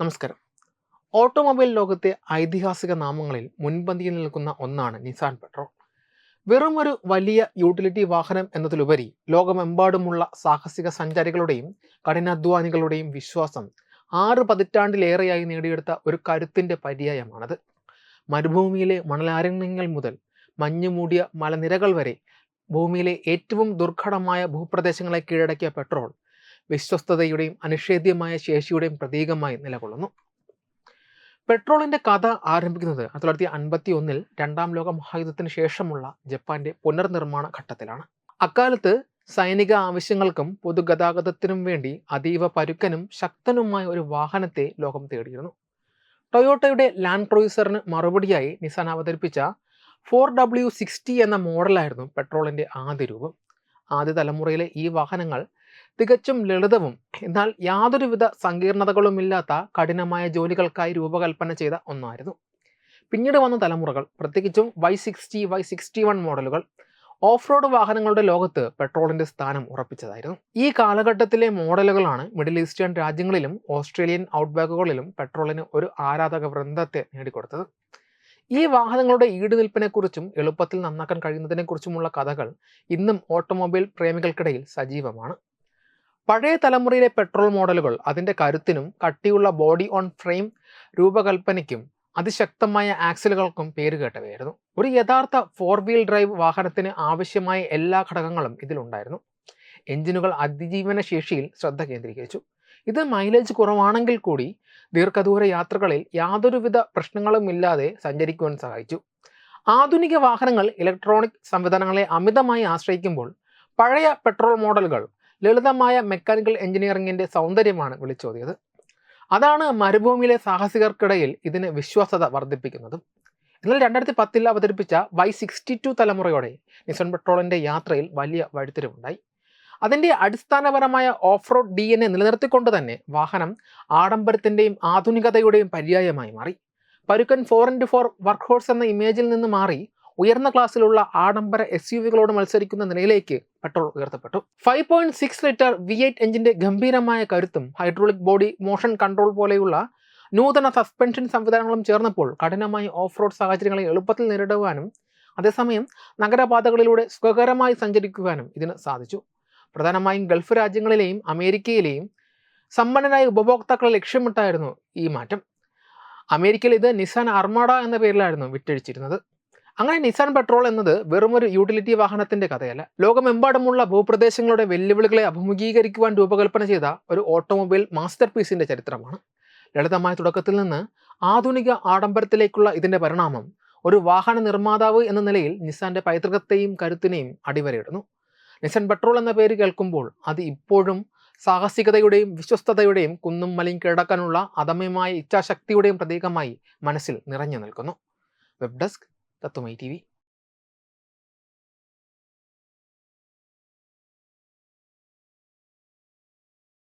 നമസ്കാരം. ഓട്ടോമൊബൈൽ ലോകത്തെ ഐതിഹാസിക നാമങ്ങളിൽ മുൻപന്തിയിൽ നിൽക്കുന്ന ഒന്നാണ് നിസാൻ പെട്രോൾ. വെറും ഒരു വലിയ യൂട്ടിലിറ്റി വാഹനം എന്നതിലുപരി ലോകമെമ്പാടുമുള്ള സാഹസിക സഞ്ചാരികളുടെയും കഠിനാധ്വാനികളുടെയും വിശ്വാസം ആറ് പതിറ്റാണ്ടിലേറെയായി നേടിയെടുത്ത ഒരു കരുത്തിന്റെ പര്യായമാണത്. മരുഭൂമിയിലെ മണലാരണ്യങ്ങൾ മുതൽ മഞ്ഞുമൂടിയ മലനിരകൾ വരെ ഭൂമിയിലെ ഏറ്റവും ദുർഘടമായ ഭൂപ്രദേശങ്ങളെ കീഴടക്കിയ പെട്രോൾ വിശ്വസ്തതയുടെയും അനിഷേധ്യമായ ശേഷിയുടെയും പ്രതീകമായി നിലകൊള്ളുന്നു. പെട്രോളിന്റെ കഥ ആരംഭിക്കുന്നത് ആയിരത്തി തൊള്ളായിരത്തി അൻപത്തി ഒന്നിൽ രണ്ടാം ലോക മഹായുദ്ധത്തിന് ശേഷമുള്ള ജപ്പാന്റെ പുനർനിർമ്മാണ ഘട്ടത്തിലാണ്. അക്കാലത്ത് സൈനിക ആവശ്യങ്ങൾക്കും പൊതുഗതാഗതത്തിനും വേണ്ടി അതീവ പരുക്കനും ശക്തനുമായ ഒരു വാഹനത്തെ ലോകം തേടിയിരുന്നു. ടൊയോട്ടയുടെ ലാൻഡ് ക്രൂയിസറിന് മറുപടിയായി നിസാൻ അവതരിപ്പിച്ച ഫോർ ഡബ്ല്യു സിക്സ്റ്റി എന്ന മോഡലായിരുന്നു പെട്രോളിന്റെ ആദ്യ രൂപം. ആദ്യ തലമുറയിലെ ഈ വാഹനങ്ങൾ തികച്ചും ലളിതവും എന്നാൽ യാതൊരുവിധ സങ്കീർണതകളുമില്ലാത്ത കഠിനമായ ജോലികൾക്കായി രൂപകൽപ്പന ചെയ്ത ഒന്നായിരുന്നു. പിന്നീട് വന്ന തലമുറകൾ പ്രത്യേകിച്ചും Y sixty Y sixty one മോഡലുകൾ ഓഫ് റോഡ് വാഹനങ്ങളുടെ ലോകത്ത് പെട്രോളിന്റെ സ്ഥാനം ഉറപ്പിച്ചതായിരുന്നു. ഈ കാലഘട്ടത്തിലെ മോഡലുകളാണ് മിഡിൽ ഈസ്റ്റേൺ രാജ്യങ്ങളിലും ഓസ്ട്രേലിയൻ ഔട്ട്ബാക്കുകളിലും പെട്രോളിന് ഒരു ആരാധക വൃന്ദത്തെ നേടിക്കൊടുത്തത്. ഈ വാഹനങ്ങളുടെ ഈടുനിൽപ്പിനെക്കുറിച്ചും എളുപ്പത്തിൽ നന്നാക്കാൻ കഴിയുന്നതിനെക്കുറിച്ചുമുള്ള കഥകൾ ഇന്നും ഓട്ടോമൊബൈൽ പ്രേമികൾക്കിടയിൽ സജീവമാണ്. പഴയ തലമുറയിലെ പെട്രോൾ മോഡലുകൾ അതിന്റെ കരുത്തിനും കട്ടിയുള്ള ബോഡി ഓൺ ഫ്രെയിം രൂപകൽപ്പനയ്ക്കും അതിശക്തമായ ആക്സിലുകൾക്കും പേരുകേട്ടവയായിരുന്നു ഒരു യഥാർത്ഥ ഫോർ വീൽ ഡ്രൈവ് വാഹനത്തിന് ആവശ്യമായ എല്ലാ ഘടകങ്ങളും ഇതിലുണ്ടായിരുന്നു. എഞ്ചിനുകൾ അതിജീവന ശേഷിയിൽ ശ്രദ്ധ കേന്ദ്രീകരിച്ചു. ഇത് മൈലേജ് കുറവാണെങ്കിൽ കൂടി ദീർഘദൂര യാത്രകളിൽ യാതൊരുവിധ പ്രശ്നങ്ങളുമില്ലാതെ സഞ്ചരിക്കുവാൻ സഹായിച്ചു. ആധുനിക വാഹനങ്ങൾ ഇലക്ട്രോണിക് സംവിധാനങ്ങളെ അമിതമായി ആശ്രയിക്കുമ്പോൾ പഴയ പെട്രോൾ മോഡലുകൾ ലളിതമായ മെക്കാനിക്കൽ എഞ്ചിനീയറിംഗിന്റെ സൗന്ദര്യമാണ് വിളിച്ചോതിയത്. അതാണ് മരുഭൂമിയിലെ സാഹസികർക്കിടയിൽ ഇതിന് വിശ്വാസത വർദ്ധിപ്പിക്കുന്നതും. എന്നാൽ രണ്ടായിരത്തി പത്തിൽ അവതരിപ്പിച്ച വൈ സിക്സ്റ്റി ടു തലമുറയോടെ നിസൺ പെട്രോളിന്റെ യാത്രയിൽ വലിയ വഴിത്തിരിവുണ്ടായി. അതിന്റെ അടിസ്ഥാനപരമായ off road D N A നിലനിർത്തിക്കൊണ്ട് തന്നെ വാഹനം ആഡംബരത്തിന്റെയും ആധുനികതയുടെയും പര്യായമായി മാറി. പരുക്കൻ four into four workhorse എന്ന ഇമേജിൽ നിന്ന് മാറി ഉയർന്ന ക്ലാസ്സിലുള്ള ആഡംബര എസ് യു വികളോട് മത്സരിക്കുന്ന നിലയിലേക്ക് Patrol ഉയർത്തപ്പെട്ടു. Five point six litre V eight എഞ്ചിന്റെ ഗംഭീരമായ കരുത്തും ഹൈഡ്രോളിക് ബോഡി മോഷൻ കൺട്രോൾ പോലെയുള്ള നൂതന സസ്പെൻഷൻ സംവിധാനങ്ങളും ചേർന്നപ്പോൾ കഠിനമായി ഓഫ് റോഡ് സാഹചര്യങ്ങളെ എളുപ്പത്തിൽ നേരിടുവാനും അതേസമയം നഗരപാതകളിലൂടെ സുഖകരമായി സഞ്ചരിക്കുവാനും ഇതിന് സാധിച്ചു. പ്രധാനമായും ഗൾഫ് രാജ്യങ്ങളിലെയും അമേരിക്കയിലെയും സമ്പന്നരായ ഉപഭോക്താക്കളെ ലക്ഷ്യമിട്ടായിരുന്നു ഈ മാറ്റം. അമേരിക്കയിൽ ഇത് നിസാൻ അർമാഡ എന്ന പേരിലായിരുന്നു വിറ്റഴിച്ചിരുന്നത്. അങ്ങനെ നിസാൻ പെട്രോൾ എന്നത് വെറും ഒരു യൂട്ടിലിറ്റി വാഹനത്തിന്റെ കഥയല്ല. ലോകമെമ്പാടുമുള്ള ഭൂപ്രദേശങ്ങളുടെ വെല്ലുവിളികളെ അഭിമുഖീകരിക്കുവാൻ രൂപകൽപ്പന ചെയ്ത ഒരു ഓട്ടോമൊബൈൽ മാസ്റ്റർ പീസിന്റെ ചരിത്രമാണ്. ലളിതമായ തുടക്കത്തിൽ നിന്ന് ആധുനിക ആഡംബരത്തിലേക്കുള്ള ഇതിന്റെ പരിണാമം ഒരു വാഹന നിർമ്മാതാവ് എന്ന നിലയിൽ നിസാന്റെ പൈതൃകത്തെയും കരുത്തിനെയും അടിവരയിടുന്നു. നിസാൻ പെട്രോൾ എന്ന പേര് കേൾക്കുമ്പോൾ അത് ഇപ്പോഴും സാഹസികതയുടെയും വിശ്വസ്തതയുടെയും കുന്നും മലയും കീഴടക്കാനുള്ള അദമ്യമായ ഇച്ഛാശക്തിയുടെയും പ്രതീകമായി മനസ്സിൽ നിറഞ്ഞു നിൽക്കുന്നു. വെബ് ഡെസ്ക് തത്വമൈ ടി